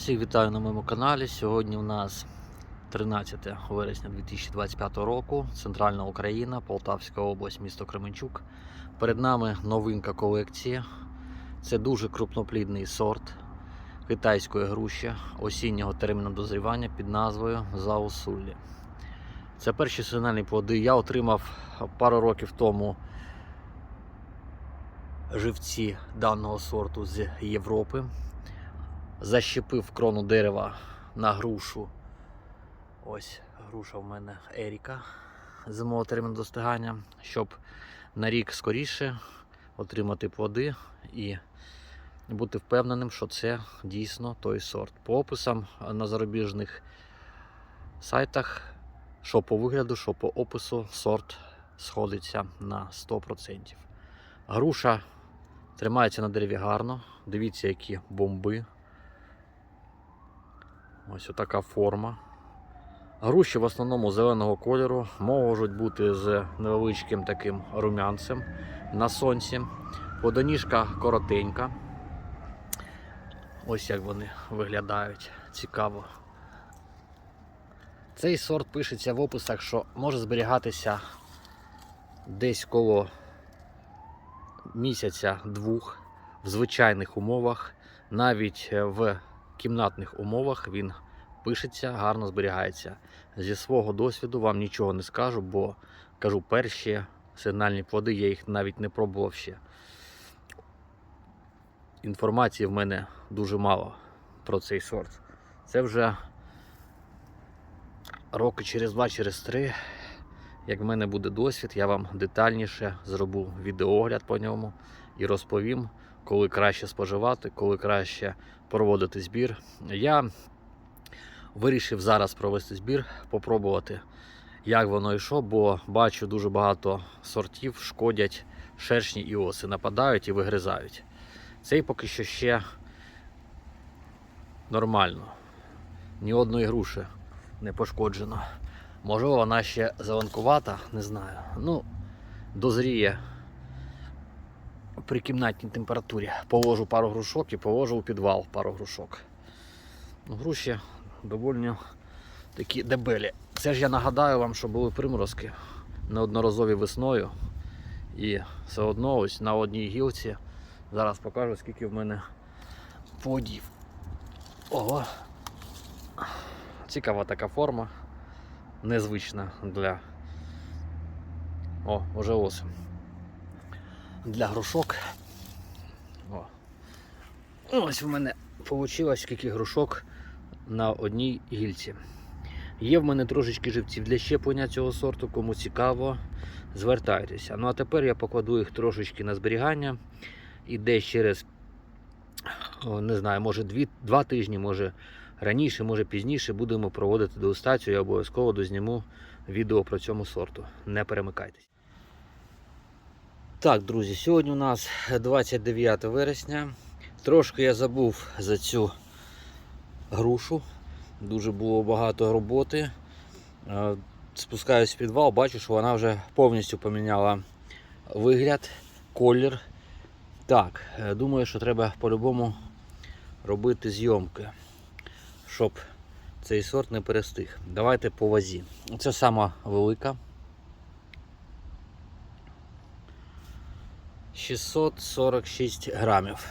Всіх вітаю на моєму каналі. Сьогодні у нас 13 вересня 2025 року, Центральна Україна, Полтавська область, місто Кременчук. Перед нами новинка колекції. Це дуже крупноплідний сорт китайської груші осіннього терміну дозрівання під назвою Заусуллі. Це перші сигнальні плоди. Я отримав пару років тому живці даного сорту з Європи защепив крону дерева на грушу. Ось груша в мене Еріка зимового терміну достигання, щоб на рік скоріше отримати плоди і бути впевненим, що це дійсно той сорт. По описам на зарубіжних сайтах, що по вигляду, що по опису, сорт сходиться на 100%. Груша тримається на дереві гарно. Дивіться, які бомби. Ось така форма. Груші в основному зеленого кольору можуть бути з невеличким таким румянцем на сонці. Подоніжка коротенька. Ось як вони виглядають. Цікаво. Цей сорт пишеться в описах, що може зберігатися десь коло місяця-двох в звичайних умовах, навіть в кімнатних умовах він пишеться, гарно зберігається. Зі свого досвіду вам нічого не скажу, бо кажу, перші сигнальні плоди, я їх навіть не пробував ще. Інформації в мене дуже мало про цей сорт. Це вже роки через два, через три. Як в мене буде досвід, я вам детальніше зроблю відеогляд по ньому і розповім, коли краще споживати, коли краще проводити збір. Я вирішив зараз провести збір, попробувати, як воно йшло, бо бачу дуже багато сортів шкодять шершні і оси, нападають і вигризають. Цей поки що ще нормально. Ні одної груші не пошкоджено. Можливо, вона ще зеленкувата, не знаю. Ну, дозріє при кімнатній температурі. Положу пару грушок і положу у підвал пару грушок. Груші доволі такі дебелі. Це ж я нагадаю вам, що були приморозки неодноразові весною. І все одно ось на одній гілці. Зараз покажу, скільки в мене плодів. Ого. Цікава така форма. Незвична для. О, уже ось. Для грушок. О. Ось в мене вийшло скільки грушок на одній гільці. Є в мене трошечки живців для щеплення цього сорту, кому цікаво, звертайтеся. Ну а тепер я покладу їх трошечки на зберігання і десь через, не знаю, може 2, 2 тижні, може раніше, може пізніше будемо проводити дегустацію. Я обов'язково дозніму відео про цьому сорту. Не перемикайтесь. Так, друзі, сьогодні у нас 29 вересня. Трошки я забув за цю грушу. Дуже було багато роботи. Е, Спускаюсь в підвал, бачу, що вона вже повністю поміняла вигляд, колір. Так, е, думаю, що треба по-любому робити зйомки, щоб цей сорт не перестиг. Давайте по вазі. Це сама велика. 646 грамів.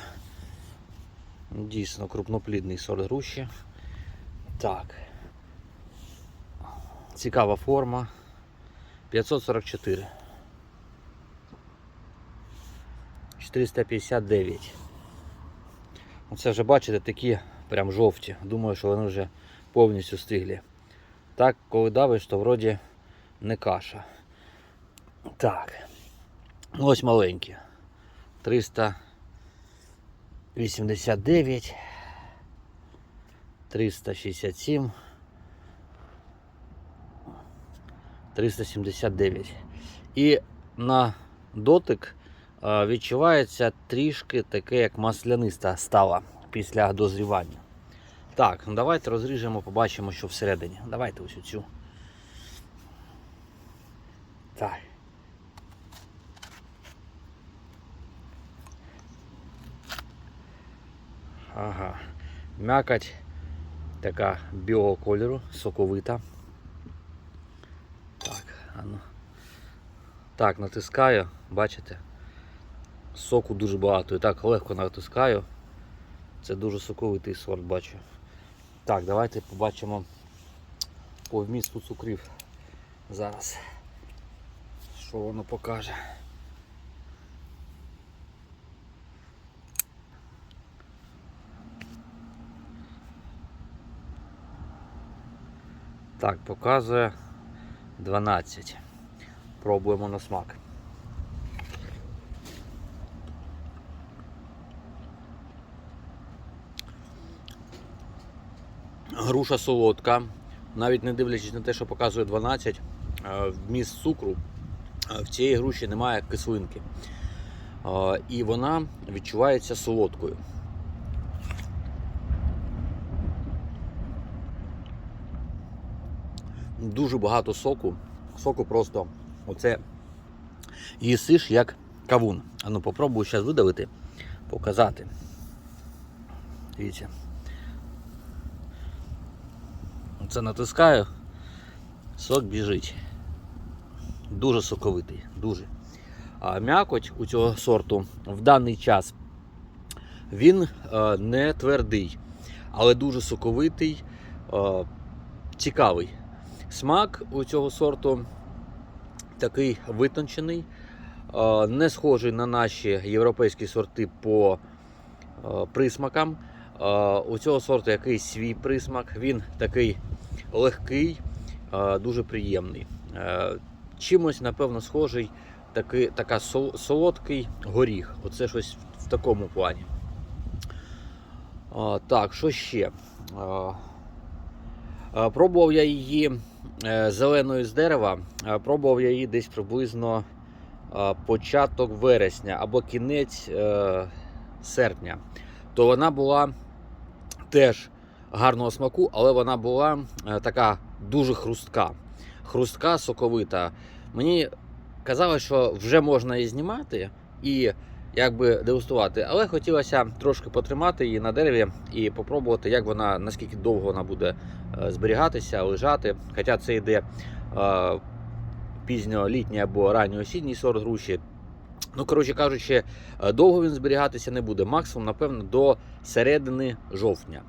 Дійсно крупноплідний сорт груші. Так. Цікава форма. 544. 459. Оце вже бачите такі прям жовті. Думаю, що вони вже повністю стиглі. Так, коли давиш, то вроді не каша. Так. Ось маленькі. 389, 367, 379. І на дотик відчувається трішки таке, як масляниста стала після дозрівання. Так, ну давайте розріжемо, побачимо, що всередині. Давайте ось цю. Так. Ага. Мякоть Така білого кольору, соковита. Так, а ну. Так, натискаю, бачите? Соку дуже багато. І так легко натискаю. Це дуже соковитий сорт бачу. Так, давайте побачимо по вмісту цукрів зараз. Що воно покаже. Так, показує 12. Пробуємо на смак. Груша солодка, навіть не дивлячись на те, що показує 12, е, вміст цукру е, в цієї груші немає кислинки. Е, І вона відчувається солодкою. Дуже багато соку. Соку просто оце їсиш як кавун. А ну попробую зараз видавити, показати. Дивіться. Це натискаю, сок біжить. Дуже соковитий, дуже. А м'якоть у цього сорту в даний час він е, не твердий, але дуже соковитий, е, цікавий. Смак у цього сорту такий витончений, не схожий на наші європейські сорти по присмакам. У цього сорту якийсь свій присмак, він такий легкий, дуже приємний. Чимось, напевно, схожий такий, така сол- солодкий горіх. Оце щось в такому плані. Так, що ще? А, пробував я її е, зеленою з дерева. Пробував я її десь приблизно початок вересня або кінець е, серпня. То вона була теж гарного смаку, але вона була е, така дуже хрустка. Хрустка, соковита. Мені казали, що вже можна її знімати і якби дегустувати, але хотілося трошки потримати її на дереві і попробувати, як вона, наскільки довго вона буде е, зберігатися, лежати. Хоча це йде е, пізньолітній або ранньоосінній сорт груші. Ну, коротше кажучи, е, довго він зберігатися не буде. Максимум, напевно, до середини жовтня.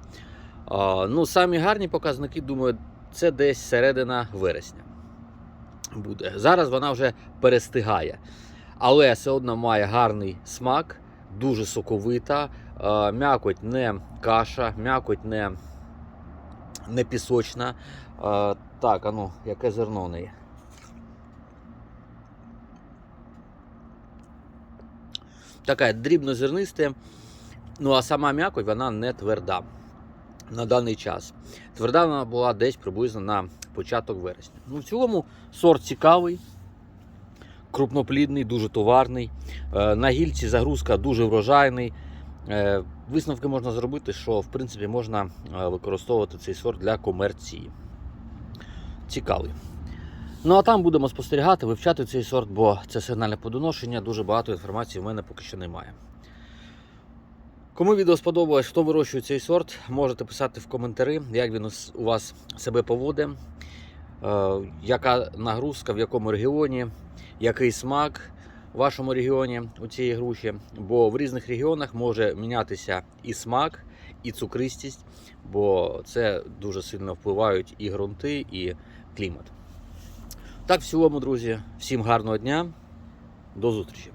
Ну, самі гарні показники, думаю, це десь середина вересня буде. Зараз вона вже перестигає. Але все одно має гарний смак, дуже соковита, е, м'якоть не каша, м'якоть не, не пісочна. Е, так, а ну, яке зерно в неї? Таке дрібнозернисте, ну а сама м'якоть вона не тверда на даний час. Тверда вона була десь приблизно на початок вересня. Ну, в цілому сорт цікавий, крупноплідний, дуже товарний. Е, На гільці загрузка дуже врожайний. Е, Висновки можна зробити, що в принципі можна е, використовувати цей сорт для комерції. Цікавий. Ну а там будемо спостерігати, вивчати цей сорт, бо це сигнальне подоношення. Дуже багато інформації в мене поки що немає. Кому відео сподобалось, хто вирощує цей сорт, можете писати в коментарі, як він у вас себе поводить, яка нагрузка, в якому регіоні, який смак в вашому регіоні у цієї груші. Бо в різних регіонах може мінятися і смак, і цукристість, бо це дуже сильно впливають і ґрунти, і клімат. Так, в цілому, друзі, всім гарного дня, до зустрічі!